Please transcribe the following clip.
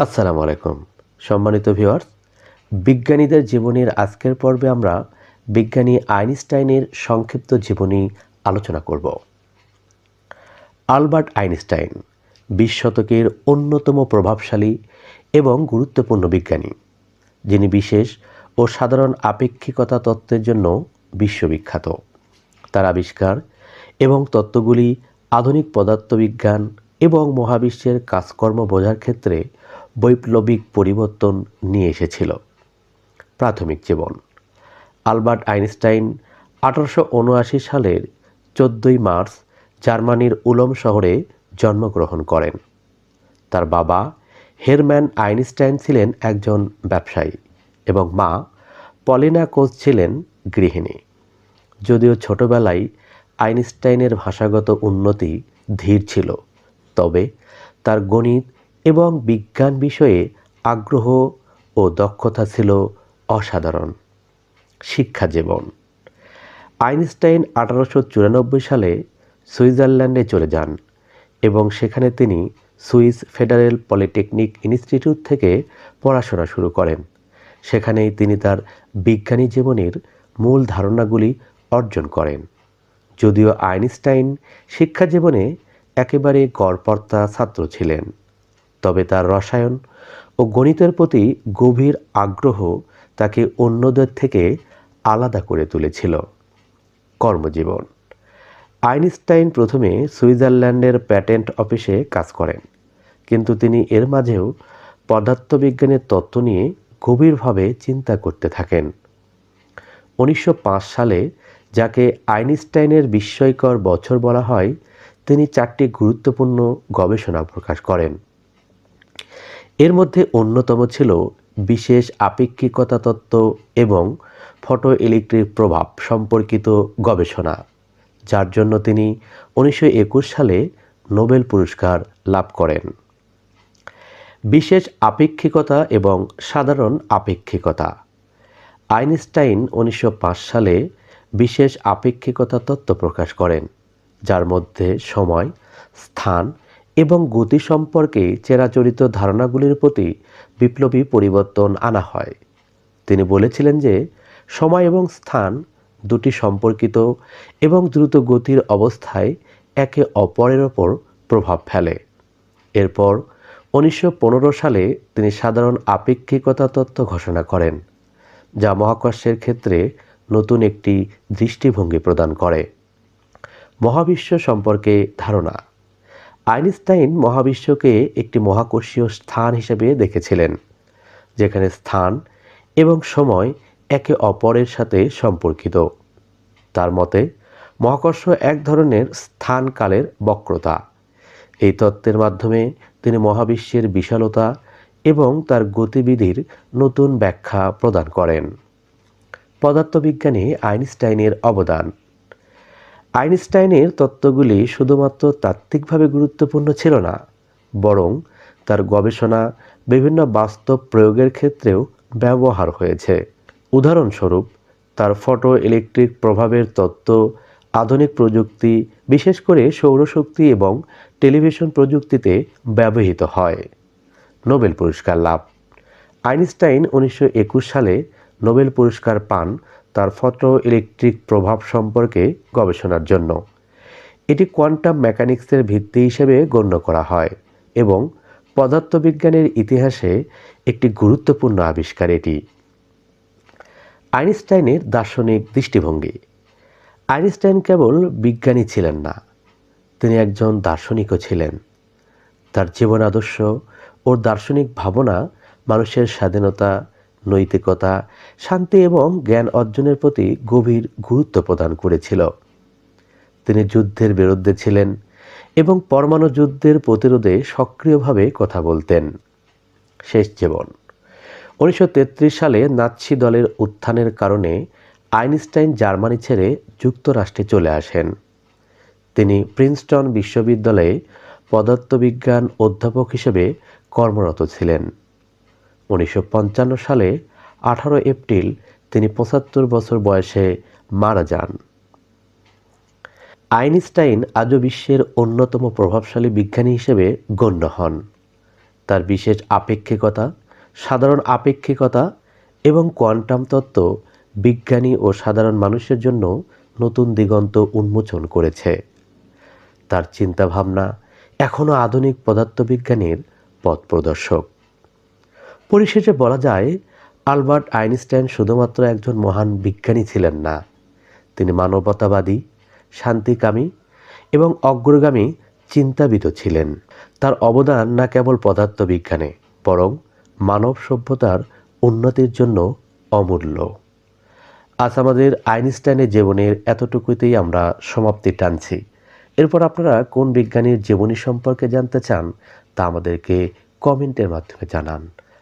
আসসালামু আলাইকুম। সম্মানিত ভিউয়ার্স, বিজ্ঞানীদের জীবনীর আজকের পর্বে আমরা বিজ্ঞানী আইনস্টাইনের সংক্ষিপ্ত জীবনী আলোচনা করব। আলবার্ট আইনস্টাইন বিশ শতকের অন্যতম প্রভাবশালী এবং গুরুত্বপূর্ণ বিজ্ঞানী, যিনি বিশেষ ও সাধারণ আপেক্ষিকতা তত্ত্বের জন্য বিশ্ববিখ্যাত। তার আবিষ্কার এবং তত্ত্বগুলি আধুনিক পদার্থবিজ্ঞান এবং মহাবিশ্বের কাজকর্ম বোঝার ক্ষেত্রে বৈপ্লবিক পরিবর্তন নিয়ে এসেছিল প্রাথমিক জীবন। আলবার্ট আইনস্টাইন আঠারোশো উনআশি সালের চোদ্দোই মার্চ জার্মানির উলম শহরে জন্মগ্রহণ করেন। তার বাবা হেরম্যান আইনস্টাইন ছিলেন একজন ব্যবসায়ী এবং মা পলিনা কোচ ছিলেন গৃহিণী। যদিও ছোটবেলায় আইনস্টাইনের ভাষাগত উন্নতি ধীর ছিল, তবে তার গণিত এবং বিজ্ঞান বিষয়ে আগ্রহ ও দক্ষতা ছিল অসাধারণ। শিক্ষা জীবন। আইনস্টাইন আঠারোশো চুরানব্বই সালে সুইজারল্যান্ডে চলে যান এবং সেখানে তিনি সুইস ফেডারেল পলিটেকনিক ইনস্টিটিউট থেকে পড়াশোনা শুরু করেন। সেখানেই তিনি তার বিজ্ঞানী জীবনের মূল ধারণাগুলি অর্জন করেন। যদিও আইনস্টাইন শিক্ষা জীবনে একেবারে গড়পর্তা ছাত্র ছিলেন। তবে তার রসায়ন ও গণিতের প্রতি গভীর আগ্রহ তাকে অন্যদের থেকে আলাদা করে তুলেছিল। কর্মজীবন। আইনস্টাইন প্রথমে সুইজারল্যান্ডের প্যাটেন্ট অফিসে কাজ করেন, কিন্তু তিনি এর মাঝেও পদার্থবিজ্ঞানের তত্ত্ব নিয়ে গভীরভাবে চিন্তা করতে থাকেন। উনিশশো পাঁচ সালে যাকে আইনস্টাইনের বিস্ময়কর বছর বলা হয়, তিনি চারটি গুরুত্বপূর্ণ গবেষণা প্রকাশ করেন। এর মধ্যে অন্যতম ছিল বিশেষ আপেক্ষিকতা তত্ত্ব এবং ফটো ইলেকট্রিক প্রভাব সম্পর্কিত গবেষণা, যার জন্য তিনি উনিশশো একুশ সালে নোবেল পুরস্কার লাভ করেন। বিশেষ আপেক্ষিকতা এবং সাধারণ আপেক্ষিকতা। আইনস্টাইন উনিশশো পাঁচ সালে বিশেষ আপেক্ষিকতা তত্ত্ব প্রকাশ করেন, যার মধ্যে সময়, স্থান এবং গতি সম্পর্কে চেরাচরিত ধারণাগুলির প্রতি বিপ্লবী পরিবর্তন আনা হয়। তিনি বলেছিলেন যে, সময় এবং স্থান দুটি সম্পর্কিত এবং দ্রুত গতির অবস্থায় একে অপরের ওপর প্রভাব ফেলে। এরপর উনিশশো পনেরো সালে তিনি সাধারণ আপেক্ষিকতা তত্ত্ব ঘোষণা করেন, যা মহাকর্ষের ক্ষেত্রে নতুন একটি দৃষ্টিভঙ্গি প্রদান করে। মহাবিশ্ব সম্পর্কে ধারণা আইনস্টাইন মহাবিশ্বকে একটি মহাকর্ষীয় স্থান হিসেবে দেখেছিলেন, যেখানে স্থান এবং সময় একে অপরের সাথে সম্পর্কিত। তার মতে, মহাকর্ষ এক ধরনের স্থানকালের বক্রতা। এই তত্ত্বের মাধ্যমে তিনি মহাবিশ্বের বিশালতা এবং তার গতিবিধির নতুন ব্যাখ্যা প্রদান করেন। পদার্থবিজ্ঞানে আইনস্টাইনের অবদান। আইনস্টাইনের তত্ত্বগুলি শুধুমাত্র তাত্ত্বিকভাবে গুরুত্বপূর্ণ ছিল না, বরং তার গবেষণা বিভিন্ন বাস্তব প্রয়োগের ক্ষেত্রেও ব্যবহার হয়েছে। উদাহরণস্বরূপ, তার ফটো ইলেকট্রিক প্রভাবের তত্ত্ব, আধুনিক প্রযুক্তি, বিশেষ করে সৌরশক্তি এবং টেলিভিশন প্রযুক্তিতে ব্যবহৃত হয়। নোবেল পুরস্কার লাভ। আইনস্টাইন উনিশশো একুশ সালে নোবেল পুরস্কার পান তার ফটো ইলেকট্রিক প্রভাব সম্পর্কে গবেষণার জন্য। এটি কোয়ান্টাম মেকানিক্সের ভিত্তি হিসেবে গণ্য করা হয় এবং পদার্থবিজ্ঞানের ইতিহাসে একটি গুরুত্বপূর্ণ আবিষ্কার এটি। আইনস্টাইনের দার্শনিক দৃষ্টিভঙ্গি। আইনস্টাইন কেবল বিজ্ঞানী ছিলেন না, তিনি একজন দার্শনিকও ছিলেন। তার জীবন আদর্শ ও দার্শনিক ভাবনা মানুষের স্বাধীনতা নৈতিকতা, শান্তি এবং জ্ঞান অর্জনের প্রতি গভীর গুরুত্ব প্রদান করেছিল। তিনি যুদ্ধের বিরুদ্ধে ছিলেন এবং পরমাণু যুদ্ধের প্রতিরোধে সক্রিয়ভাবে কথা বলতেন। শেষ জীবন। উনিশশো তেত্রিশ সালে নাৎসি দলের উত্থানের কারণে আইনস্টাইন জার্মানি ছেড়ে যুক্তরাষ্ট্রে চলে আসেন। তিনি প্রিন্সটন বিশ্ববিদ্যালয়ে পদার্থবিজ্ঞান অধ্যাপক হিসেবে কর্মরত ছিলেন। উনিশশো পঞ্চান্ন সালে আঠারো এপ্রিল তিনি পঁচাত্তর বছর বয়সে মারা যান। আইনস্টাইন আজও বিশ্বের অন্যতম প্রভাবশালী বিজ্ঞানী হিসেবে গণ্য হন। তার বিশেষ আপেক্ষিকতা, সাধারণ আপেক্ষিকতা এবং কোয়ান্টাম তত্ত্ব বিজ্ঞানী ও সাধারণ মানুষের জন্য নতুন দিগন্ত উন্মোচন করেছে। তার চিন্তাভাবনা এখনও আধুনিক পদার্থবিজ্ঞানের পথ প্রদর্শক। পরিশেষে বলা যায়, আলবার্ট আইনস্টাইন শুধুমাত্র একজন মহান বিজ্ঞানী ছিলেন না। তিনি মানবতাবাদী, শান্তিকামী এবং অগ্রগামী চিন্তাবিদ ছিলেন। তার অবদান না কেবল পদার্থবিজ্ঞানে, বরং মানব সভ্যতার উন্নতির জন্য অমূল্য। আজ আমাদের আইনস্টাইনের জীবনের এতটুকুতেই আমরা সমাপ্তি টানছি। এরপর আপনারা কোন বিজ্ঞানীর জীবনী সম্পর্কে জানতে চান, তা আমাদেরকে কমেন্টের মাধ্যমে জানান।